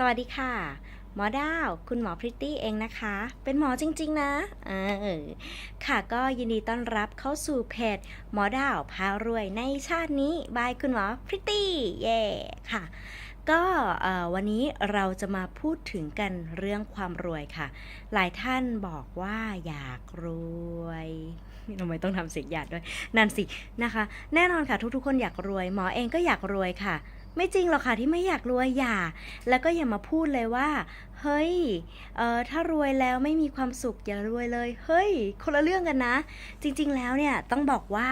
สวัสดีค่ะ หมอดาว คุณหมอพริตตี้เองนะคะ เป็นหมอจริงๆนะเออค่ะก็ยินดีต้อนรับเข้าสู่เพจหมอดาวพารวยในชาตินี้บายคุณหมอพริตตี้เย่ค่ะ ก็วันนี้เราจะมาพูดถึงกันเรื่องความรวยค่ะ หลายท่านบอกว่าอยากรวยทำไมต้องทำเสียงหยาดด้วย นั่นสินะคะ แน่นอนค่ะทุกๆ คนอยากรวย หมอเองก็อยากรวยค่ะ ไม่จริงหรอกค่ะที่ไม่อยากรวยอย่า แล้วก็อย่ามาพูดเลยว่า เฮ้ยเอ่อถ้ารวยแล้วไม่มีความสุขอย่ารวยเลย เฮ้ย คนละเรื่องกันนะ จริงๆแล้วเนี่ยต้องบอกว่า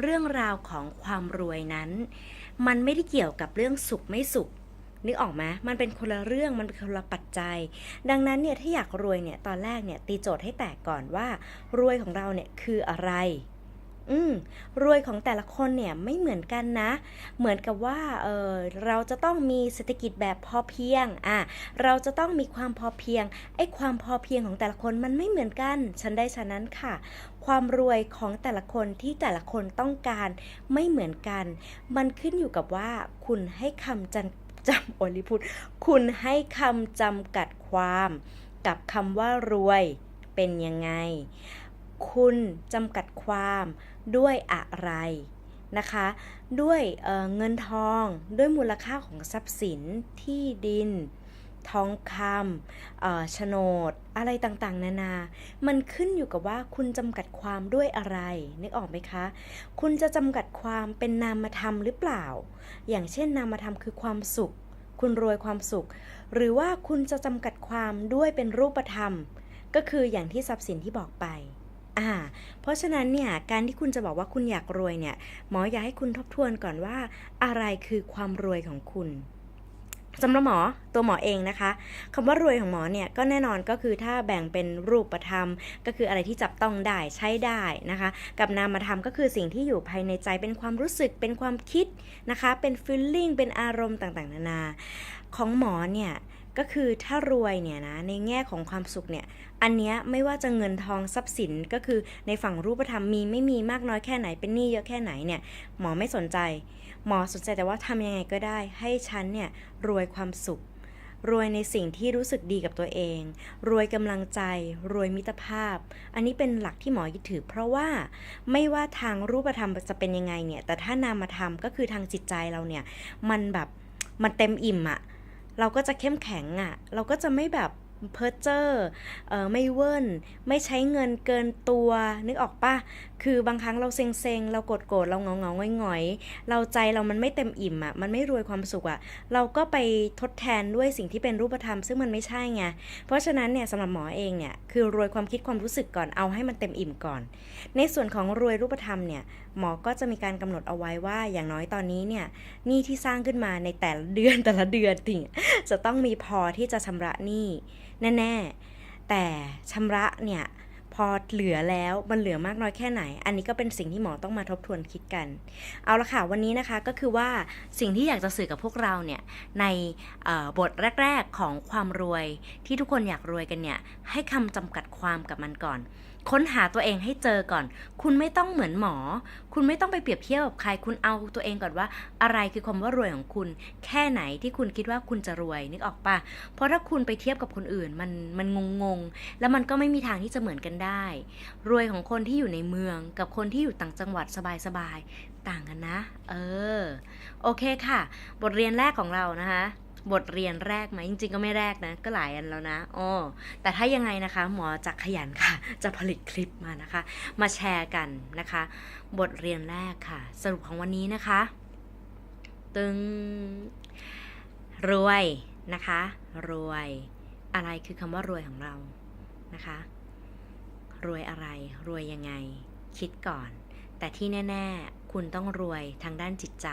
เรื่องราวของความรวยนั้น มันไม่ได้เกี่ยวกับเรื่องสุขไม่สุขนึกออกไหมมันเป็นคนละเรื่อง มันเป็นคนละปัจจัย ดังนั้นเนี่ยถ้าอยากรวยเนี่ย ตอนแรกเนี่ยตีโจทย์ให้แตกก่อนว่า รวยของเราเนี่ยคืออะไร อืมรวยของแต่ละคนเนี่ยไม่เหมือนกันนะ เหมือนกับว่าเออเราจะต้องมีเศรษฐกิจแบบพอเพียงอะเราจะต้องมีความพอเพียงไอ้ความพอเพียงของแต่ละคนมันไม่เหมือนกัน ฉันได้ฉะนั้นค่ะ ความรวยของแต่ละคนที่แต่ละคนต้องการไม่เหมือนกัน มันขึ้นอยู่กับว่าคุณให้คำจำจำโอลิพุทคุณให้คำจำกัดความ กับคำว่ารวยเป็นยังไง คุณจำกัดความด้วยอะไรนะคะ ด้วยเเงินทองด้วยมูลค่าของทรัพย์สินที่ดิน ทองคำโฉนด อะไรต่างๆ นานา มันขึ้นอยู่กับว่าคุณจำกัดความด้วยอะไร นึกออกไหมคะ คุณจะจำกัดความเป็นนามธรรมหรือเปล่า อย่างเช่นนามธรรมคือความสุข คุณรวยความสุข หรือว่าคุณจะจำกัดความด้วยเป็นรูปธรรม ก็คืออย่างที่ทรัพย์สินที่บอกไป อ่า เพราะฉะนั้นเนี่ยการที่คุณจะบอกว่าคุณอยากรวยเนี่ย หมออยากให้คุณทบทวนก่อนว่าอะไรคือความรวยของคุณสำหรับหมอตัวหมอเองนะคะคำว่ารวยของหมอเนี่ยก็แน่นอนก็คือถ้าแบ่งเป็นรูปธรรม ก็คืออะไรที่จับต้องได้ใช้ได้นะคะ กับนามธรรมก็คือสิ่งที่อยู่ภายในใจเป็นความรู้สึกเป็นความคิดนะคะ เป็น feeling เป็นอารมณ์ต่างๆ นานา ของหมอเนี่ย ก็คือถ้ารวยเนี่ยนะในแง่ของความสุขเนี่ยอันเนี้ยไม่ว่าจะเงินทองทรัพย์สินก็คือในฝั่งรูปธรรมมีไม่มีมากน้อยแค่ไหนเป็นหนี้เยอะแค่ไหนเนี่ยหมอไม่สนใจ หมอสนใจแต่ว่าทำยังไงก็ได้ ให้ฉันเนี่ยรวยความสุข รวยในสิ่งที่รู้สึกดีกับตัวเอง รวยกำลังใจ รวยมิตรภาพ อันนี้เป็นหลักที่หมอยึดถือ เพราะว่าไม่ว่าทางรูปธรรมจะเป็นยังไงเนี่ยแต่ถ้านามธรรมก็คือทางจิตใจเราเนี่ยมันแบบมันเต็มอิ่มอะ เราก็จะเข้มแข็งอะ่ะ เราก็จะไม่แบบเพ้อเจอร์เออไม่เวิร์นไม่ใช้เงินเกินตัว นึกออกปะ คือบางครั้งเราเซ็งเซงๆเราโกรธโกรธเราเงาเงาๆหงอยๆ เราใจเรามันไม่เต็มอิ่มอะ่ะ มันไม่รวยความสุขอะ่ะ เราก็ไปทดแทนด้วยสิ่งที่เป็นรูปธรรม ซึ่งมันไม่ใช่ไง เพราะฉะนั้นเนี่ยสำหรับหมอเองเนี่ยคือรวยความคิดความรู้สึกก่อน เอาให้มันเต็มอิ่มก่อน ในส่วนของรวยรูปธรรมเนี่ยหมอก็จะมีการกำหนดเอาไว้ว่าอย่างน้อยตอนนี้เนี่ยหนี้ที่สร้างขึ้นมาในแต่ละเดือนแต่ละเดือนติ่งจะต้องมีพอที่จะชำระหนี้แน่ ๆแต่ชำระเนี่ย พอเหลือแล้วมันเหลือมากน้อยแค่ไหน อันนี้ก็เป็นสิ่งที่หมอต้องมาทบทวนคิดกัน เอาละค่ะวันนี้นะคะก็คือว่าสิ่งที่อยากจะสื่อกับพวกเราเนี่ยในบทแรก ๆของความรวยที่ทุกคนอยากรวยกันเนี่ยให้คำจำกัดความกับมันก่อน ค้นหาตัวเองให้เจอก่อน คุณไม่ต้องเหมือนหมอ คุณไม่ต้องไปเปรียบเทียบกับใคร คุณเอาตัวเองก่อนว่า อะไรคือความว่ารวยของคุณ แค่ไหนที่คุณคิดว่าคุณจะรวยนึกออกปะเพราะถ้าคุณไปเทียบกับคนอื่นมันมันงงงๆแล้วมันก็ไม่มีทางที่จะเหมือนกันได้ รวยของคนที่อยู่ในเมืองกับคนที่อยู่ต่างจังหวัดสบายๆต่างกันนะ เออ โอเคค่ะ บทเรียนแรกของเรานะคะ บทเรียนแรกไหมจริงๆก็ไม่แรกนะ ก็หลายอันแล้วนะอ๋อแต่ถ้ายังไงนะคะ หมอจะขยันค่ะ จะผลิตคลิปมานะคะ มาแชร์กันนะคะ บทเรียนแรกค่ะ สรุปของวันนี้นะคะ ตึง รวยนะคะ รวย อะไรคือคำว่ารวยของเรานะคะ รวยอะไร รวยยังไง คิดก่อน แต่ที่แน่ ๆ คุณต้องรวยทางด้านจิตใจ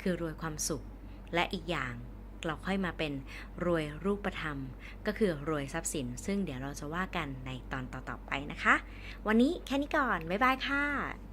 คือรวยความสุขและอีกอย่าง เราค่อยมาเป็นรวยรูปธรรม ก็คือรวยทรัพย์สิน ซึ่งเดี๋ยวเราจะว่ากันในตอนต่อๆไปนะคะ วันนี้แค่นี้ก่อน บ๊ายบายค่ะ